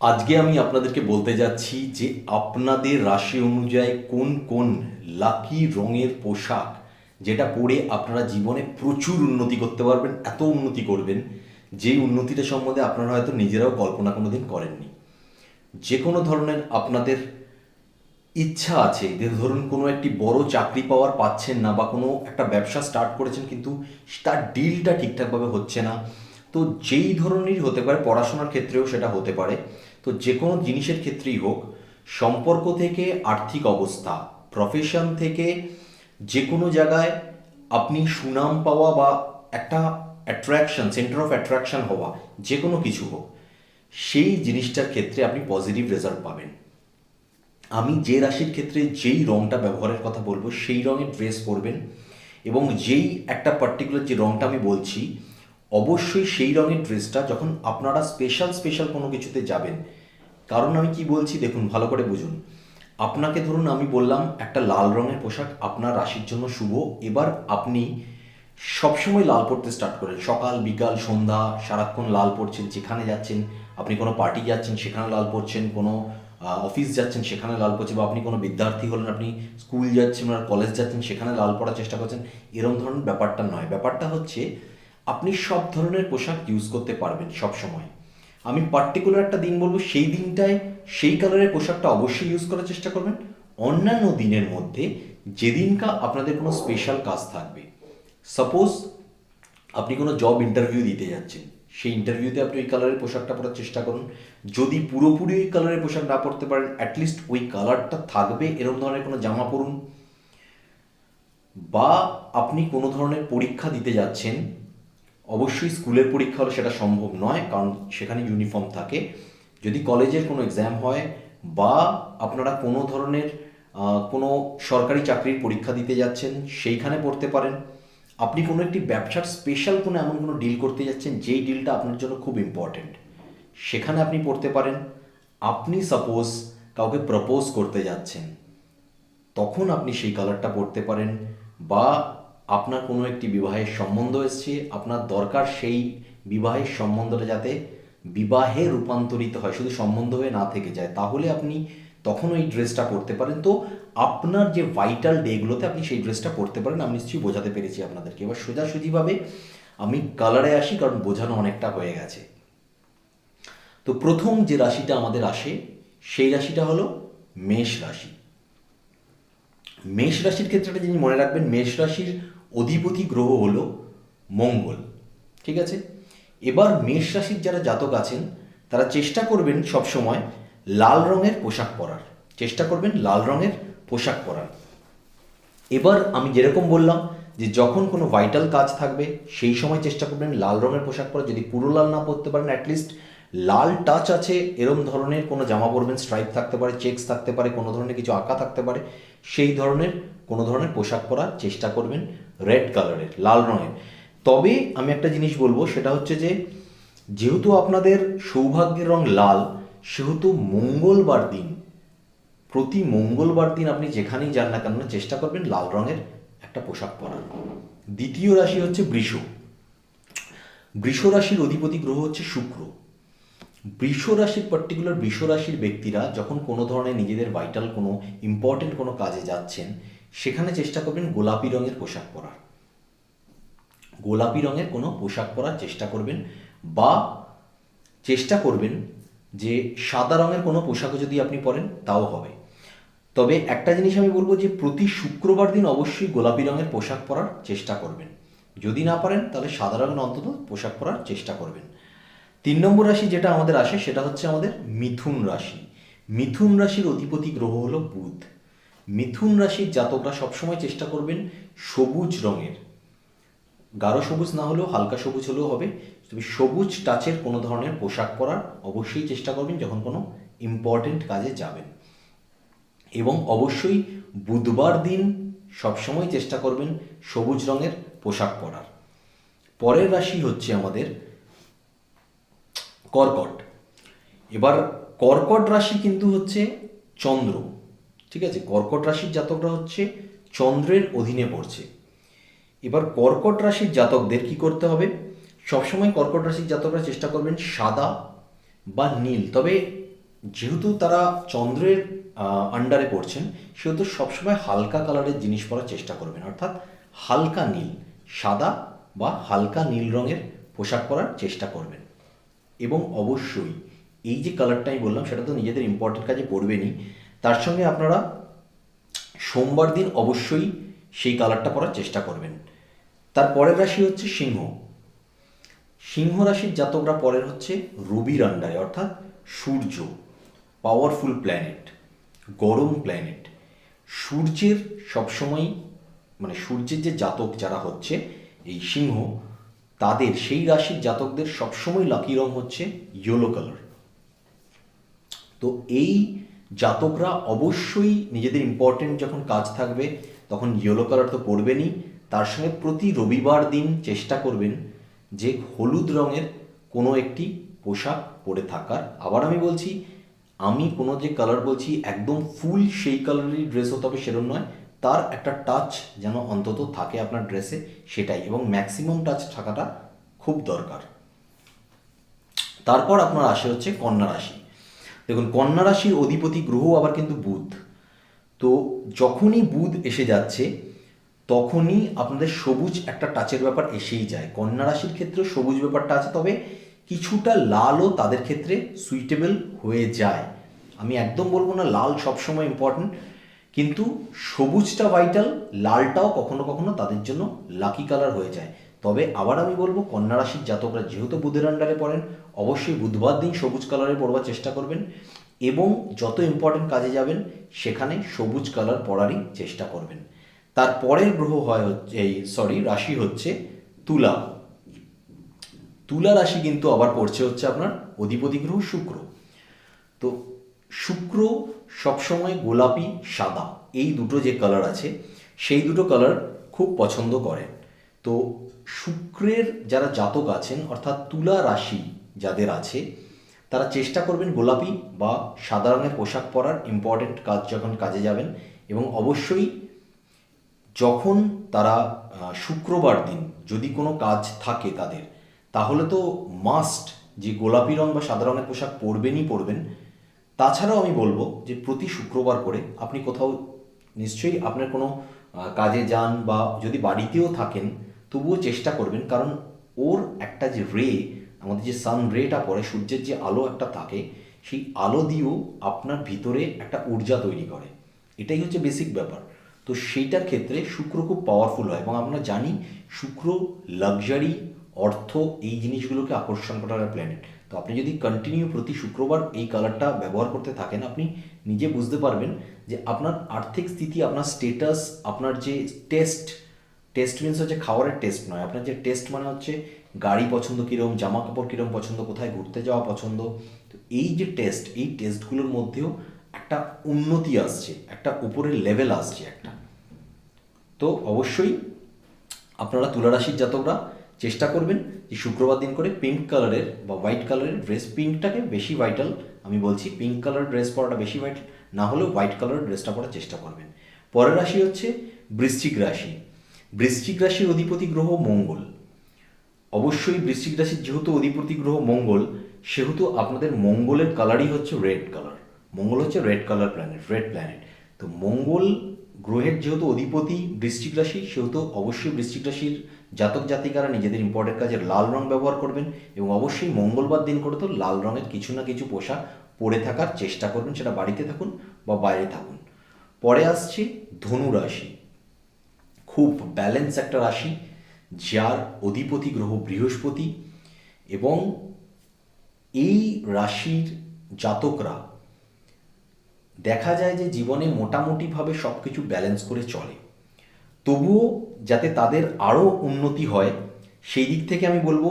আজকে আমি আপনাদেরকে বলতে যাচ্ছি যে আপনাদের রাশি অনুযায়ী কোন কোন লাকি রঙের পোশাক যেটা পরে আপনারা জীবনে প্রচুর উন্নতি করতে পারবেন, এত উন্নতি করবেন, যে উন্নতিটা সম্বন্ধে আপনারা হয়তো নিজেরাও কল্পনা কোনো দিন করেননি। যে কোনো ধরনের আপনাদের ইচ্ছা আছে, যে ধরুন কোনো একটি বড় চাকরি পাওয়ার পাচ্ছেন না বা কোনো একটা ব্যবসা স্টার্ট করেছেন কিন্তু তার ডিলটা ঠিকঠাকভাবে হচ্ছে না, তো যেই ধরনেরই হতে পারে, পড়াশোনার ক্ষেত্রেও সেটা হতে পারে। তো যে কোনো জিনিসের ক্ষেত্রেই হোক, সম্পর্ক থেকে আর্থিক অবস্থা প্রফেশন থেকে যে কোনো জায়গায় আপনি সুনাম পাওয়া বা একটা অ্যাট্রাকশন সেন্টার অফ অ্যাট্রাকশন হওয়া, যে কোনো কিছু হোক, সেই জিনিসটার ক্ষেত্রে আপনি পজিটিভ রেজাল্ট পাবেন। আমি যে রাশির ক্ষেত্রে যেই রঙটা ব্যবহারের কথা বলব, সেই রঙের ড্রেস পরবেন এবং যেই একটা পার্টিকুলার যে রঙটা আমি বলছি অবশ্যই সেই রঙের ড্রেসটা যখন আপনারা স্পেশাল স্পেশাল কোনো কিছুতে যাবেন, কারণ আমি কি বলছি দেখুন, ভালো করে বুঝুন। আপনাকে ধরুন আমি বললাম একটা লাল রঙের পোশাক আপনার রাশির জন্য শুভ, এবার আপনি সবসময় লাল পরতে স্টার্ট করেন। সকাল, বিকাল, সন্ধ্যা, সারাক্ষণ লাল পরছেন, যেখানে যাচ্ছেন, আপনি কোনো পার্টি যাচ্ছেন সেখানে লাল পরছেন, কোনো অফিস যাচ্ছেন, সেখানে লাল পরছেন, বা আপনি কোনো বিদ্যার্থী হলেন, আপনি স্কুল যাচ্ছেন আর কলেজ যাচ্ছেন, সেখানে লাল পরার চেষ্টা করছেন এরকম ধরনের ব্যাপারটা নয়। ব্যাপারটা হচ্ছে আপনি সব ধরনের পোশাক ইউজ করতে পারবেন সব সময় আমি পার্টিকুলার একটা দিন বলব, সেই দিনটায় সেই কালারের পোশাকটা অবশ্যই ইউজ করার চেষ্টা করবেন। অন্যান্য দিনের মধ্যে যেদিনকা আপনাদের কোনো স্পেশাল কাজ থাকবে। সাপোজ আপনি কোনো জব ইন্টারভিউ দিতে যাচ্ছেন, সেই ইন্টারভিউতে আপনি ওই কালারের পোশাকটা পরার চেষ্টা করুন। যদি পুরোপুরি ওই কালারের পোশাক না পরতে পারেন অ্যাটলিস্ট ওই কালারটা থাকবে এরকম ধরনের কোনো জামা পরুন। বা আপনি কোনো ধরনের পরীক্ষা দিতে যাচ্ছেন অবশ্যই স্কুলের পরীক্ষা হলে সেটা সম্ভব নয়, কারণ সেখানে ইউনিফর্ম থাকে। যদি কলেজের কোনো এক্সাম হয় বা আপনারা কোনো ধরনের কোনো সরকারি চাকরির পরীক্ষা দিতে যাচ্ছেন, সেইখানে পড়তে পারেন। আপনি কোনো একটি ব্যবসার স্পেশাল কোনো এমন কোনো ডিল করতে যাচ্ছেন, যেই ডিলটা আপনার জন্য খুব ইম্পর্ট্যান্ট সেখানে আপনি পড়তে পারেন। আপনি সাপোজ কাউকে প্রপোজ করতে যাচ্ছেন, তখন আপনি সেই কালারটা পড়তে পারেন বা আপনার কোনো একটি বিবাহের সম্বন্ধ এসছে, আপনার দরকার সেই বিবাহের সম্বন্ধটা যাতে বিবাহে রূপান্তরিত হয়, শুধু সম্বন্ধ হয়ে না থেকে যায়, তাহলে আপনি তখন ওই ড্রেসটা পরতে পারেন। তো আপনার যে ভাইটাল ডেগুলোতে আপনি সেই ড্রেসটা পরতে পারেন, আমি নিশ্চয়ই বোঝাতে পেরেছি আপনাদেরকে। এবার সোজাসুজিভাবে আমি কালারে আসি, কারণ বোঝানো অনেকটা হয়ে গেছে। তো প্রথম যে রাশিটা আমাদের আসে, সেই রাশিটা হলো মেষ রাশি। মেষ রাশির ক্ষেত্রে একটা জিনিস মনে রাখবেন, মেষ রাশির অধিপতি গ্রহ হলো মঙ্গল। ঠিক আছে? এবার মেষ রাশির যারা জাতক আছেন, তারা চেষ্টা করবেন সবসময় লাল রঙের পোশাক পরার। চেষ্টা করবেন লাল রঙের পোশাক পরার। এবার আমি যেরকম বললাম যে যখন কোনো ভাইটাল কাজ থাকবে, সেই সময় চেষ্টা করবেন লাল রঙের পোশাক পরা। যদি পুরো লাল না পরতে পারেন অ্যাটলিস্ট লাল টাচ আছে, এরম ধরনের কোনো জামা পরবেন স্ট্রাইপ থাকতে পারে চেকস থাকতে পারে, কোনো ধরনের কিছু আঁকা থাকতে পারে, সেই ধরনের কোনো ধরনের পোশাক পরার চেষ্টা করবেন। রেড কালারের লাল রঙের। তবে আমি একটা জিনিস বলব, সেটা হচ্ছে যে, যেহেতু আপনাদের সৌভাগ্যের রং লাল, সেহেতু মঙ্গলবার দিন, প্রতি মঙ্গলবার দিন আপনি যেখানেই যান না কেন, চেষ্টা করবেন লাল রঙের একটা পোশাক পরার। দ্বিতীয় রাশি হচ্ছে বৃষ। বৃষ রাশির অধিপতি গ্রহ হচ্ছে শুক্র। বৃষ রাশির পার্টিকুলার বৃষ রাশির ব্যক্তিরা যখন কোনো ধরনের নিজেদের ভাইটাল কোনো ইম্পর্টেন্ট কোনো কাজে যাচ্ছেন সেখানে চেষ্টা করবেন গোলাপি রঙের পোশাক পরার। গোলাপি রঙের কোনো পোশাক পরার চেষ্টা করবেন বা চেষ্টা করবেন যে সাদা রঙের কোনো পোশাকও যদি আপনি পরেন, তাও হবে। তবে একটা জিনিস আমি বলব যে প্রতি শুক্রবার দিন অবশ্যই গোলাপি রঙের পোশাক পরার চেষ্টা করবেন। যদি না পারেন, তাহলে সাদা রঙের অন্তত পোশাক পরার চেষ্টা করবেন। তিন নম্বর রাশি যেটা আমাদের আসে, সেটা হচ্ছে আমাদের মিথুন রাশি। মিথুন রাশির অধিপতি গ্রহ হলো বুধ। মিথুন রাশির জাতকরা সবসময় চেষ্টা করবেন সবুজ রঙের। গাঢ় সবুজ না হলেও হালকা সবুজ হলেও হবে। তবে সবুজ টাচের কোনো ধরনের পোশাক পরার অবশ্যই চেষ্টা করবেন যখন কোনো ইম্পর্টেন্ট কাজে যাবেন। এবং অবশ্যই বুধবার দিন সবসময় চেষ্টা করবেন সবুজ রঙের পোশাক পরার। পরের রাশি হচ্ছে আমাদের কর্কট। এবার কর্কট রাশি কিন্তু হচ্ছে চন্দ্র। ঠিক আছে? কর্কট রাশির জাতকরা হচ্ছে চন্দ্রের অধীনে পড়ছে। এবার কর্কট রাশির জাতকদের কি করতে হবে? সবসময় কর্কট রাশির জাতকরা চেষ্টা করবেন সাদা বা নীল। তবে যেহেতু তারা চন্দ্রের আন্ডারে পড়ছেন, সেহেতু সবসময় হালকা কালারের জিনিস পরার চেষ্টা করবেন। অর্থাৎ হালকা নীল, সাদা বা হালকা নীল রঙের পোশাক পরার চেষ্টা করবেন। এবং অবশ্যই এই যে কালারটা আমি বললাম, সেটা তো নিজেদের ইম্পর্টেন্ট কাজে পড়বেনই। তার সঙ্গে আপনারা সোমবার দিন অবশ্যই সেই কালারটা পরার চেষ্টা করবেন। তার পরের রাশি হচ্ছে সিংহ। সিংহ রাশির জাতকরা পরের হচ্ছে রবির আন্ডারে অর্থাৎ সূর্য পাওয়ারফুল প্ল্যানেট গরম প্ল্যানেট সূর্যের সবসময় মানে সূর্যের যে জাতক যারা হচ্ছে এই সিংহ, তাদের, সেই রাশির জাতকদের সবসময় লাকি রং হচ্ছে ইয়েলো কালার তো এই জাতকরা অবশ্যই নিজেদের ইম্পর্টেন্ট যখন কাজ থাকবে, তখন ইয়েলো কালার তো পরবেনই। তার সঙ্গে প্রতি রবিবার দিন চেষ্টা করবেন যে হলুদ রঙের কোনো একটি পোশাক পরে থাকার। আবার আমি বলছি, আমি কোনো যে কালার বলছি, একদম ফুল সেই কালারেরই ড্রেস হতে হবে সেরকম নয়। তার একটা টাচ যেন অন্তত থাকে আপনার ড্রেসে সেটাই। এবং ম্যাক্সিমাম টাচ থাকাটা খুব দরকার। তারপর আপনার আসে হচ্ছে কন্যা রাশি। দেখুন, কন্যা রাশির অধিপতি গ্রহ আবার কিন্তু বুধ। তো যখনই বুধ এসে যাচ্ছে, তখনই আপনাদের সবুজ একটা টাচের ব্যাপার এসেই যায়। কন্যা রাশির ক্ষেত্রে সবুজ ব্যাপারটা আছে, তবে কিছুটা লালও তাদের ক্ষেত্রে সুইটেবল হয়ে যায়। আমি একদম বলব না, লাল সবসময় ইম্পর্ট্যান্ট কিন্তু সবুজটা ভাইটাল লালটাও কখনো কখনো তাদের জন্য লাকি কালার হয়ে যায়। তবে আবার আমি বলব, কন্যা রাশির জাতকরা যেহেতু বুধের আন্ডারে পড়েন, অবশ্যই বুধবার দিন সবুজ কালারে পড়বার চেষ্টা করবেন এবং যত ইম্পর্টেন্ট কাজে যাবেন, সেখানে সবুজ কালার পরারই চেষ্টা করবেন। তার পরের গ্রহ হয় হচ্ছে এই সরি রাশি হচ্ছে তুলা। তুলা রাশি কিন্তু আবার পড়ছে হচ্ছে আপনার অধিপতি গ্রহ শুক্র। তো শুক্র সবসময় গোলাপি, সাদা, এই দুটো যে কালার আছে, সেই দুটো কালার খুব পছন্দ করেন তো শুক্রের যারা জাতক আছেন, অর্থাৎ তুলা রাশি যাদের আছে, তারা চেষ্টা করবেন গোলাপি বা সাদা রঙের পোশাক পরার ইম্পর্টেন্ট কাজ যখন কাজে যাবেন এবং অবশ্যই যখন তারা শুক্রবার দিন যদি কোনো কাজ থাকে তাদের, তাহলে তো মাস্ট যে গোলাপি রঙ বা সাদা রঙের পোশাক পরবেনই পরবেন। তাছাড়াও আমি বলব যে প্রতি শুক্রবার করে আপনি কোথাও নিশ্চয়ই আপনার কোনো কাজে যান বা যদি বাড়িতেও থাকেন তবুও চেষ্টা করবেন, কারণ ওর একটা যে রে, আমাদের যে সান রেটা পড়ে সূর্যের যে আলো একটা থাকে, সেই আলো দিয়েও আপনার ভিতরে একটা ঊর্জা তৈরি করে। এটাই হচ্ছে বেসিক ব্যাপার। তো সেইটার ক্ষেত্রে শুক্র খুব পাওয়ারফুল হয় এবং আমরা জানি শুক্র লাক্সারি অর্থ, এই জিনিসগুলোকে আকর্ষণ করার প্ল্যানেট তো আপনি যদি কন্টিনিউ প্রতি শুক্রবার এই কালারটা ব্যবহার করতে থাকেন, আপনি নিজে বুঝতে পারবেন যে আপনার আর্থিক স্থিতি, আপনার স্টেটাস আপনার যে টেস্ট টেস্ট মিনস হচ্ছে খাবারের টেস্ট নয়। আপনার যে টেস্ট মানে হচ্ছে গাড়ি পছন্দ কীরকম জামা কাপড় কীরকম পছন্দ, কোথায় ঘুরতে যাওয়া পছন্দ। তো এই যে টেস্ট এই টেস্টগুলোর মধ্যেও একটা উন্নতি আসছে, একটা উপরের লেভেল আসছে একটা। তো অবশ্যই আপনারা তুলা রাশির জাতকরা চেষ্টা করবেন যে শুক্রবার দিন করে পিঙ্ক কালারের বা হোয়াইট কালারের ড্রেস পিঙ্কটাকে বেশি ভাইটাল আমি বলছি পিঙ্ক কালার ড্রেস পরাটা বেশি ভাইটাল না হলেও হোয়াইট কালারের ড্রেসটা পরার চেষ্টা করবেন। পরের রাশি হচ্ছে বৃশ্চিক রাশি। বৃশ্চিক রাশির অধিপতি গ্রহ মঙ্গল। অবশ্যই বৃশ্চিক রাশির যেহেতু অধিপতি গ্রহ মঙ্গল, সেহেতু আপনাদের মঙ্গলের কালারই হচ্ছে রেড কালার মঙ্গল হচ্ছে red colour planet red planet তো মঙ্গল গ্রহের যেহেতু অধিপতি বৃশ্চিক রাশি, সেহেতু অবশ্যই বৃশ্চিক রাশির জাতক জাতিকারা নিজেদের ইম্পর্টেন্ট কাজে লাল রং ব্যবহার করবেন এবং অবশ্যই মঙ্গলবার দিন করে তো লাল রঙের কিছু না কিছু পোশাক পরে থাকার চেষ্টা করবেন, সেটা বাড়িতে থাকুন বা বাইরে থাকুন। পরে আসছে ধনু রাশি। খুব ব্যালেন্স একটা রাশি, যার অধিপতি গ্রহ বৃহস্পতি এবং এই রাশির জাতকরা, দেখা যায় যে জীবনে মোটামুটিভাবে সব কিছু ব্যালেন্স করে চলে। তবুও যাতে তাদের আরও উন্নতি হয়, সেই দিক থেকে আমি বলব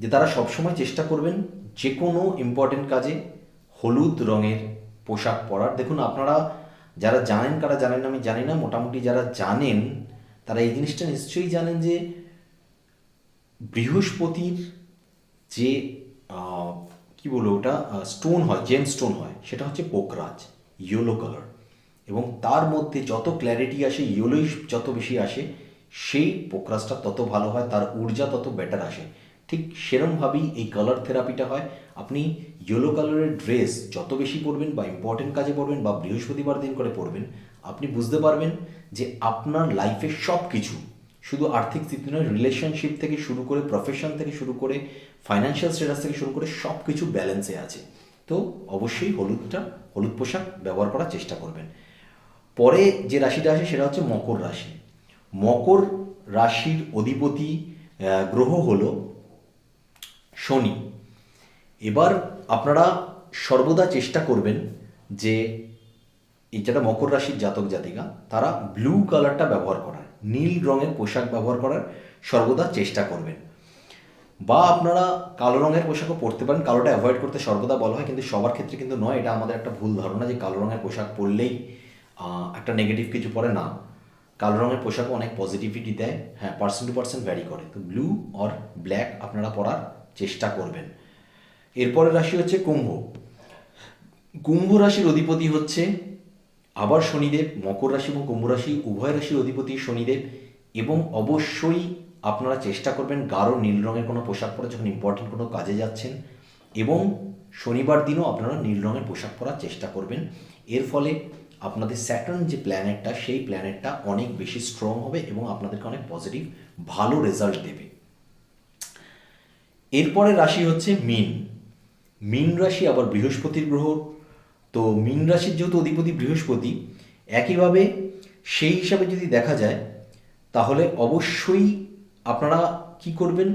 যে তারা সবসময় চেষ্টা করবেন যে কোনো ইম্পর্টেন্ট কাজে হলুদ রঙের পোশাক পরার। দেখুন, আপনারা যারা জানেন কারা জানেন আমি জানি না, মোটামুটি যারা জানেন তারা এই জিনিসটা নিশ্চয়ই জানেন যে বৃহস্পতির যে কি বলব ওটা স্টোন হয় জেম স্টোন হয়, সেটা হচ্ছে পোকরাজ ইয়েলো কালার এবং তার মধ্যে যত ক্ল্যারিটি আসে ইয়েলোই যত বেশি আসে, সেই পোকরাজটা তত ভালো হয়, তার ঊর্জা তত বেটার আসে। ঠিক সেরমভাবেই এই কালার থেরাপিটা হয়। আপনি ইয়েলো কালারের ড্রেস যত বেশি পরবেন বা ইম্পর্টেন্ট কাজে পরবেন বা বৃহস্পতিবার দিন করে পরবেন, আপনি বুঝতে পারবেন যে আপনার লাইফের সব কিছু শুধু আর্থিক স্থিতি নয় রিলেশনশিপ থেকে শুরু করে প্রফেশন থেকে শুরু করে ফাইন্যান্সিয়াল স্ট্যাটাস থেকে শুরু করে সব কিছু ব্যালেন্সে আছে। তো অবশ্যই হলুদটা, হলুদ পোশাক ব্যবহার করার চেষ্টা করবেন। পরে যে রাশিটা আসে সেটা হচ্ছে মকর রাশি। মকর রাশির অধিপতি গ্রহ হলো শনি। এবার আপনারা সর্বদা চেষ্টা করবেন যে এই যেটা মকর রাশির জাতক জাতিকা, তারা ব্লু কালারটা ব্যবহার করার, নীল রঙের পোশাক ব্যবহার করার সর্বদা চেষ্টা করবেন। বা আপনারা কালো রঙের পোশাকও পরতে পারেন, কালোটা অ্যাভয়েড করতে সর্বদা বলা হয়, কিন্তু সবার ক্ষেত্রে কিন্তু নয়, এটা আমাদের একটা ভুল ধারণা যে কালো রঙের পোশাক পরলেই একটা নেগেটিভ কিছু পরে না। কালো রঙের পোশাকও অনেক পজিটিভিটি দেয় হ্যাঁ পার্সেন্ট টু পার্সেন্ট ভ্যারি করে। তো ব্লু অর ব্ল্যাক আপনারা পরার চেষ্টা করবেন। এরপরের রাশি হচ্ছে কুম্ভ। কুম্ভ রাশির অধিপতি হচ্ছে আবার শনিদেব, মকর রাশি এবং কুম্ভ রাশি, উভয় রাশির অধিপতি শনিদেব এবং অবশ্যই আপনারা চেষ্টা করবেন গাঢ় নীল রঙের কোনো পোশাক পরে যখন ইম্পর্টেন্ট কোনো কাজে যাচ্ছেন এবং শনিবার দিনও আপনারা নীল রঙের পোশাক পরার চেষ্টা করবেন। এর ফলে আপনাদের স্যাটার্ন যে প্ল্যানেটটা সেই প্ল্যানেটটা অনেক বেশি স্ট্রং হবে এবং আপনাদেরকে অনেক পজিটিভ ভালো রেজাল্ট দেবে। এরপরে রাশি হচ্ছে মিন। মিন রাশি আবার বৃহস্পতির গ্রহ। তো মিন রাশির যেহেতু অধিপতি বৃহস্পতি, একইভাবে সেই হিসাবে যদি দেখা যায়, তাহলে অবশ্যই আপনারা কি করবেন?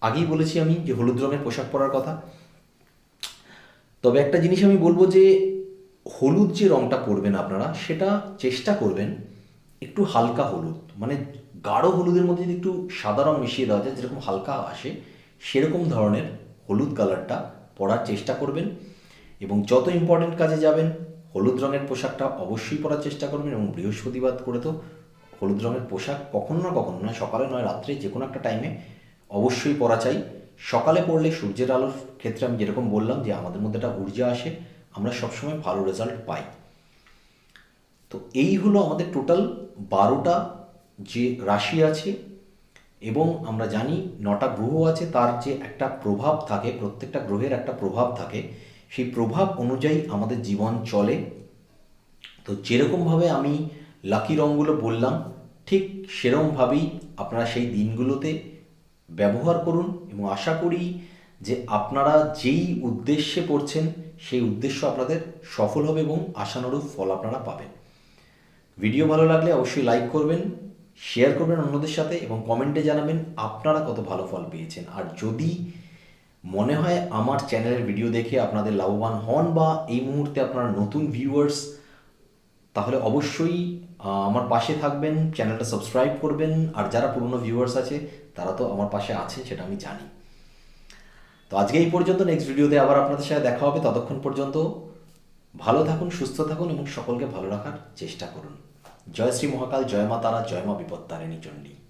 আগেই বলেছি আমি যে হলুদ রঙের পোশাক পরার কথা। তবে একটা জিনিস আমি বলব যে, হলুদ যে রঙটা পরবেন আপনারা, সেটা চেষ্টা করবেন একটু হালকা হলুদ। মানে গাঢ় হলুদের মধ্যে যদি একটু সাদা রঙ মিশিয়ে দেওয়া যায়, যেরকম হালকা আসে সেরকম ধরনের হলুদ কালারটা পরার চেষ্টা করবেন এবং যত ইম্পর্টেন্ট কাজে যাবেন, হলুদ রঙের পোশাকটা অবশ্যই পরার চেষ্টা করবেন এবং বৃহস্পতিবার করে তো হলুদ রঙের পোশাক কখনো না কখনো নয় সকালে নয়, রাত্রে যে কোনো একটা টাইমে অবশ্যই পরা চাই। সকালে পড়লে সূর্যের আলোর ক্ষেত্রে আমি যেরকম বললাম যে আমাদের মধ্যে একটা ঊর্জা আসে, আমরা সবসময় ভালো রেজাল্ট পাই। তো এই হলো আমাদের টোটাল বারোটা যে রাশি আছে এবং আমরা জানি নটা গ্রহ আছে, তার যে একটা প্রভাব থাকে, প্রত্যেকটা গ্রহের একটা প্রভাব থাকে, সেই প্রভাব অনুযায়ী আমাদের জীবন চলে। তো যেরকমভাবে আমি লাকি রঙগুলো বললাম, ঠিক সেরকমভাবেই আপনারা সেই দিনগুলোতে ব্যবহার করুন এবং আশা করি যে আপনারা যেই উদ্দেশ্যে পড়ছেন, সেই উদ্দেশ্য আপনাদের সফল হবে এবং আশানুরূপ ফল আপনারা পাবেন। ভিডিও ভালো লাগলে অবশ্যই লাইক করবেন শেয়ার করবেন অন্যদের সাথে এবং কমেন্টে জানাবেন আপনারা কত ভালো ফল পেয়েছেন। আর যদি মনে হয় আমার চ্যানেলের ভিডিও দেখে আপনাদের লাভবান হন বা এই মুহূর্তে আপনারা নতুন ভিউয়ার্স তাহলে অবশ্যই আমার পাশে থাকবেন চ্যানেলটা সাবস্ক্রাইব করবেন, আর যারা পুরনো ভিউয়ার্স আছে, তারা তো আমার পাশে আছে সেটা আমি জানি। তো আজকে এই পর্যন্ত নেক্সট ভিডিওতে আবার আপনাদের সাথে দেখা হবে। ততক্ষণ পর্যন্ত ভালো থাকুন, সুস্থ থাকুন এবং সকলকে ভালো রাখার চেষ্টা করুন। জয় শ্রী মহাকাল জয় মা তারা জয় মা বিপত্তারিণী চণ্ডী।